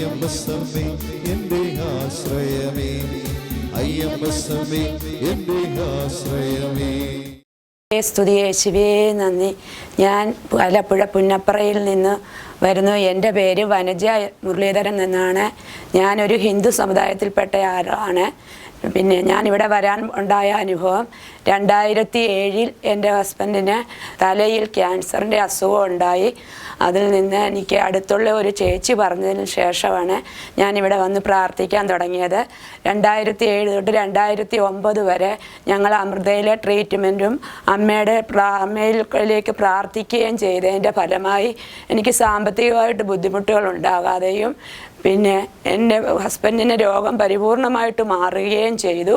അയ്യമ്പസമ്മേ എന്റെ ആശ്രയമേ. അയ്യമ്പസമ്മേ എന്റെ ആശ്രയമേ സ്തുതി യേശുവേ നന്ദി. ഞാൻ ആലപ്പുഴ പുന്നപ്പറയിൽ നിന്ന് വരുന്നു. എന്റെ പേര് വനജ മുരളീധരൻ എന്നാണ്. ഞാനൊരു ഹിന്ദു സമുദായത്തിൽപ്പെട്ട ആളാണ്. പിന്നെ ഞാനിവിടെ വരാൻ ഉണ്ടായ അനുഭവം രണ്ടായിരത്തി ഏഴിൽ എന്റെ ഹസ്ബൻഡിന് തലയിൽ ക്യാൻസറിന്റെ അസുഖം ഉണ്ടായി. അതിൽ നിന്ന് എനിക്ക് അടുത്തുള്ള ഒരു ചേച്ചി പറഞ്ഞതിന് ശേഷമാണ് ഞാനിവിടെ വന്ന് പ്രാർത്ഥിക്കാൻ തുടങ്ങിയത്. രണ്ടായിരത്തി ഏഴ് തൊട്ട് രണ്ടായിരത്തി ഒമ്പത് വരെ ഞങ്ങൾ അമൃതയിലെ ട്രീറ്റ്മെന്റും അമ്മയുടെ അമ്മയിലേക്ക് പ്രാർത്ഥിക്കുകയും ചെയ്തതിന്റെ ഫലമായി എനിക്ക് സാമ്പത്തികമായിട്ട് ബുദ്ധിമുട്ടുകൾ ഉണ്ടാകാതെയും പിന്നെ എന്റെ ഹസ്ബൻഡിന് രോഗം പരിപൂർണമായിട്ട് മാറുകയും ചെയ്തു.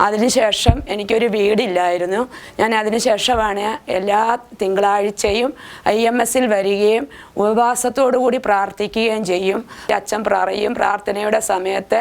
അതിനുശേഷം എനിക്കൊരു വീടില്ലായിരുന്നു. ഞാൻ അതിനുശേഷമാണ് എല്ലാ തിങ്കളാഴ്ചയും ഐ എം എസിൽ വരികയും ഉപവാസത്തോടു കൂടി പ്രാർത്ഥിക്കുകയും ചെയ്യും. അച്ഛൻ പറയും പ്രാർത്ഥനയുടെ സമയത്ത്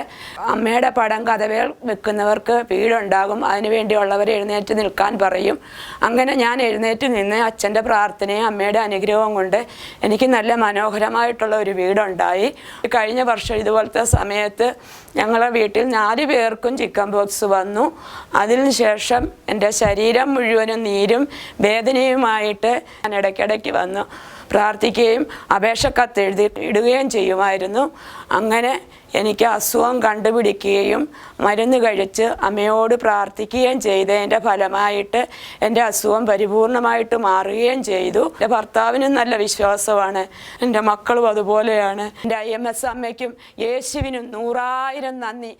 അമ്മയുടെ പടം കഥവേൽ വെക്കുന്നവർക്ക് വീടുണ്ടാകും. അതിനുവേണ്ടിയുള്ളവർ എഴുന്നേറ്റ് നിൽക്കാൻ പറയും. അങ്ങനെ ഞാൻ എഴുന്നേറ്റ് നിന്ന് അച്ഛന്റെ പ്രാർത്ഥനയും അമ്മയുടെ അനുഗ്രഹവും കൊണ്ട് എനിക്ക് നല്ല മനോഹരമായിട്ടുള്ള ഒരു വീടുണ്ടായി. കഴിഞ്ഞ വർഷം ഇതുപോലത്തെ സമയത്ത് ഞങ്ങളെ വീട്ടിൽ നാല് പേർക്കും ചിക്കൻ ബോക്സ് വന്നു. അതിനുശേഷം എന്റെ ശരീരം മുഴുവനും നീരും വേദനയുമായിട്ട് ഞാൻ ഇടയ്ക്കിടയ്ക്ക് വന്നു. പ്രാർത്ഥിക്കുകയും അപേക്ഷ കത്ത് എഴുതി ഇടുകയും ചെയ്യുമായിരുന്നു. അങ്ങനെ എനിക്ക് അസുഖം കണ്ടുപിടിക്കുകയും മരുന്ന് കഴിച്ച് അമ്മയോട് പ്രാർത്ഥിക്കുകയും ചെയ്തതിന്റെ ഫലമായിട്ട് എന്റെ അസുഖം പരിപൂർണമായിട്ട് മാറുകയും ചെയ്തു. എന്റെ ഭർത്താവിനും നല്ല വിശ്വാസമാണ്. എന്റെ മക്കളും അതുപോലെയാണ്. എന്റെ ഐ എം എസ് അമ്മയ്ക്കും യേശുവിനും നൂറായിരം നന്ദി.